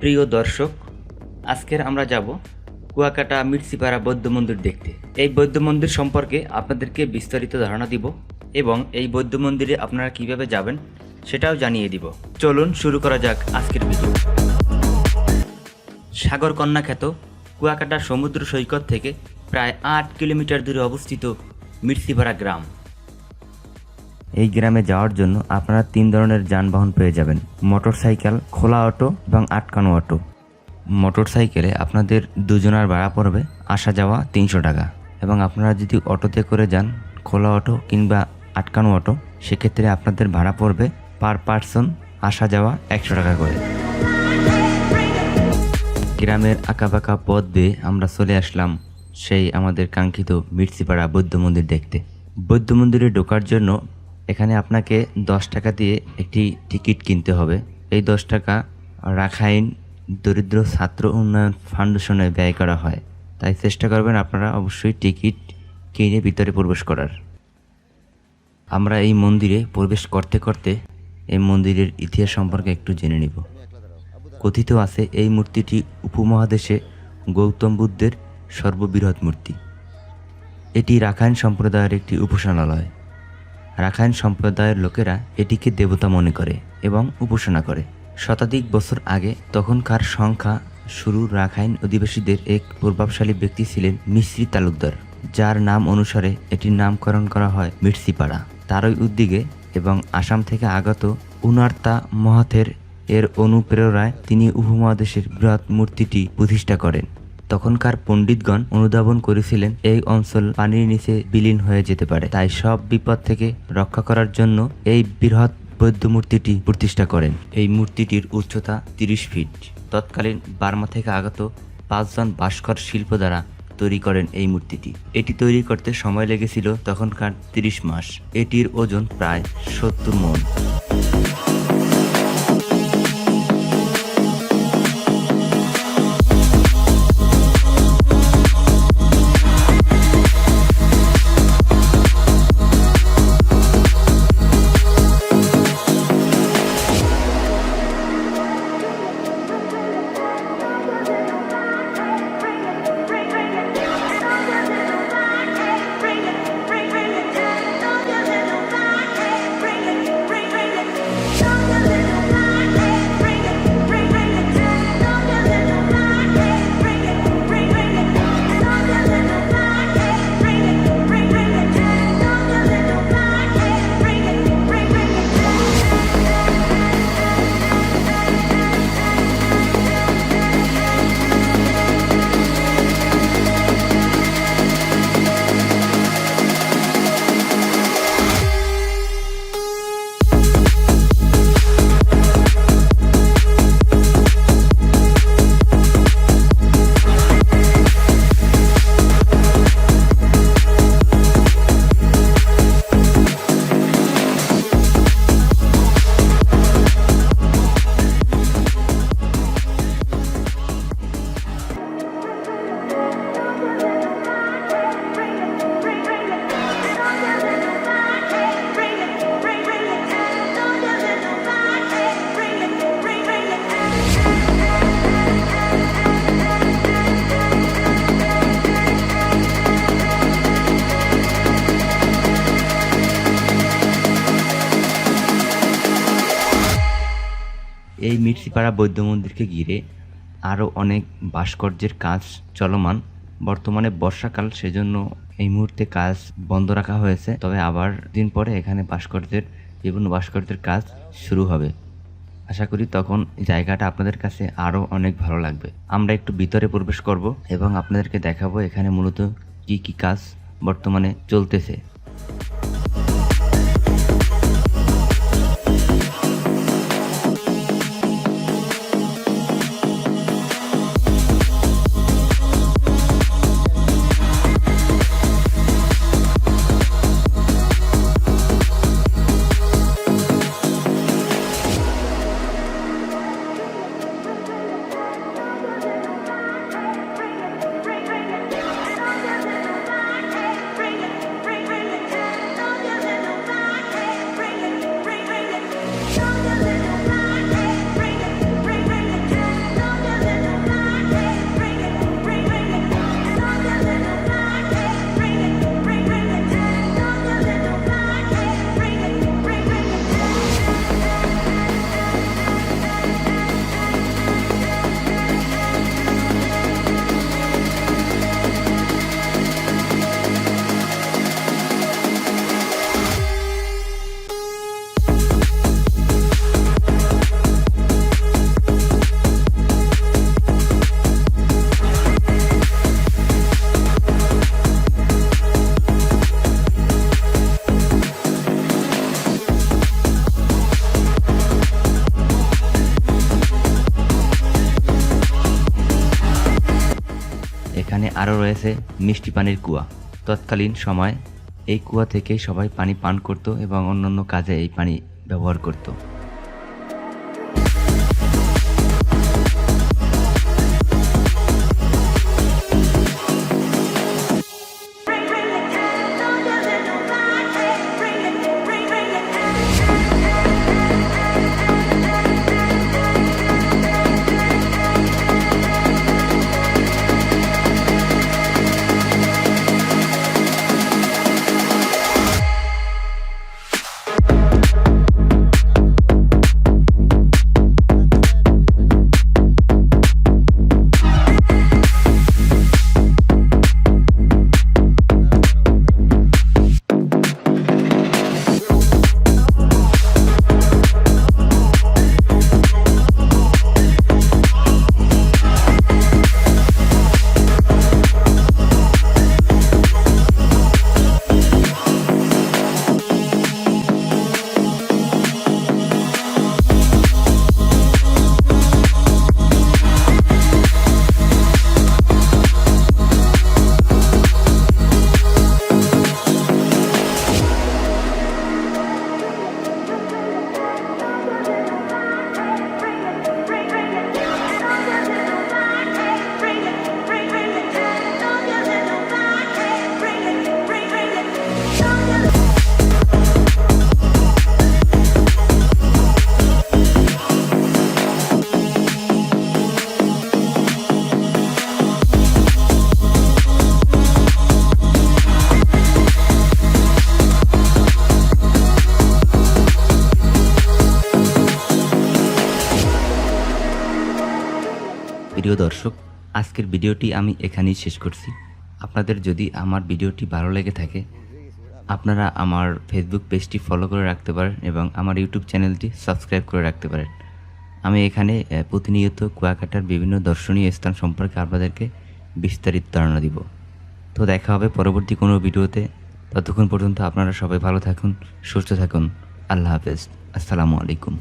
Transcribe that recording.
প্রিয় দর্শক, আজকের আমরা যাব কুয়াকাটা মির্সিপাড়া বৌদ্ধ মন্দির দেখতে। এই বৌদ্ধ মন্দির সম্পর্কে আপনাদেরকে বিস্তারিত ধারণা দিব এবং এই বৌদ্ধ মন্দিরে আপনারা কীভাবে যাবেন সেটাও জানিয়ে দিব। চলুন শুরু করা যাক আজকের ভিডিও। সাগর কন্যা খ্যাত কুয়াকাটা সমুদ্র সৈকত থেকে প্রায় আট কিলোমিটার দূরে অবস্থিত মির্সিপাড়া গ্রাম। এই গ্রামে যাওয়ার জন্য আপনারা তিন ধরনের যানবাহন পেয়ে যাবেন। মোটরসাইকেল, খোলা অটো এবং আটকানো অটো। মোটরসাইকেলে আপনাদের দুজনার ভাড়া পড়বে আসা যাওয়া তিনশো টাকা। এবং আপনারা যদি অটোতে করে যান, খোলা অটো কিংবা আটকানো অটো, সেক্ষেত্রে আপনাদের ভাড়া পড়বে পার পার্সন আসা যাওয়া একশো টাকা করে। গ্রামের আঁকাবাঁকা পথ বেয়ে আমরা চলে আসলাম সেই আমাদের কাঙ্ক্ষিত মির্সিপাড়া বৌদ্ধ মন্দির দেখতে। বৌদ্ধ মন্দিরে ঢোকার জন্য এখানে আপনাকে দশ টাকা দিয়ে একটি টিকিট কিনতে হবে। এই দশ টাকা রাখাইন দরিদ্র ছাত্র উন্নয়ন ফাউন্ডেশনে ব্যয় করা হয়। তাই চেষ্টা করবেন আপনারা অবশ্যই টিকিট কিনে ভিতরে প্রবেশ করার। আমরা এই মন্দিরে প্রবেশ করতে করতে এই মন্দিরের ইতিহাস সম্পর্কে একটু জেনে নিব। কথিত আছে এই মূর্তিটি উপমহাদেশে গৌতম বুদ্ধের সর্ববৃহৎ মূর্তি। এটি রাখাইন সম্প্রদায়ের একটি উপাসনালয়। রাখাইন সম্প্রদায়ের লোকেরা এটিকে দেবতা মনে করে এবং উপাসনা করে। শতাধিক বছর আগে তখনকার সংখ্যা শুরু রাখাইন অধিবাসীদের এক প্রভাবশালী ব্যক্তি ছিলেন মিশ্রি তালুকদার, যার নাম অনুসারে এটির নামকরণ করা হয় মির্সিপাড়া। তারই উদ্যোগে এবং আসাম থেকে আগত উনার্তা মহাথের এর অনুপ্রেরণায় তিনি উপমহাদেশের বৃহৎ মূর্তিটি প্রতিষ্ঠা করেন। তখনকার পণ্ডিতগণ অনুধাবন করেছিলেন, এই অঞ্চল পানির নিচে বিলীন হয়ে যেতে পারে। তাই সব বিপদ থেকে রক্ষা করার জন্য এই বৃহৎ বৌদ্ধ মূর্তিটি প্রতিষ্ঠা করেন। এই মূর্তিটির উচ্চতা তিরিশ ফিট। তৎকালীন বার্মা থেকে আগত পাঁচজন ভাস্কর শিল্প দ্বারা তৈরি করেন এই মূর্তিটি। এটি তৈরি করতে সময় লেগেছিল তখনকার তিরিশ মাস। এটির ওজন প্রায় সত্তর মন। এই মির্সিপাড়া বৌদ্ধ মন্দিরকে ঘিরে আরও অনেক ভাস্কর্যের কাজ চলমান। বর্তমানে বর্ষাকাল, সেজন্য এই মুহূর্তে কাজ বন্ধ রাখা হয়েছে। তবে আবার দিন পরে এখানে ভাস্কর্যের, বিভিন্ন ভাস্কর্যের কাজ শুরু হবে। আশা করি তখন জায়গাটা আপনাদের কাছে আরও অনেক ভালো লাগবে। আমরা একটু ভিতরে প্রবেশ করব এবং আপনাদেরকে দেখাবো এখানে মূলত কি কি কাজ বর্তমানে চলতেছে। রয়েছে মিষ্টি পানির কুয়া। তৎকালীন সময় এই কুয়া থেকে সবাই পানি পান করত এবং অন্যান্য কাজে এই পানি ব্যবহার করত। প্রিয় দর্শক, আজকের ভিডিওটি আমি এখানেই শেষ করছি। আপনাদের যদি আমার ভিডিওটি ভালো লেগে থাকে, আপনারা আমার ফেসবুক পেজটি ফলো করে রাখতে পারেন এবং আমার ইউটিউব চ্যানেলটি সাবস্ক্রাইব করে রাখতে পারেন। আমি এখানে প্রতিনিয়ত কুয়াকাটার বিভিন্ন দর্শনীয় স্থান সম্পর্কে আপনাদেরকে বিস্তারিত ধারণা দিব। তো দেখা হবে পরবর্তী কোনো ভিডিওতে। ততক্ষণ পর্যন্ত আপনারা সবাই ভালো থাকুন, সুস্থ থাকুন। আল্লাহ হাফেজ। আসসালামু আলাইকুম।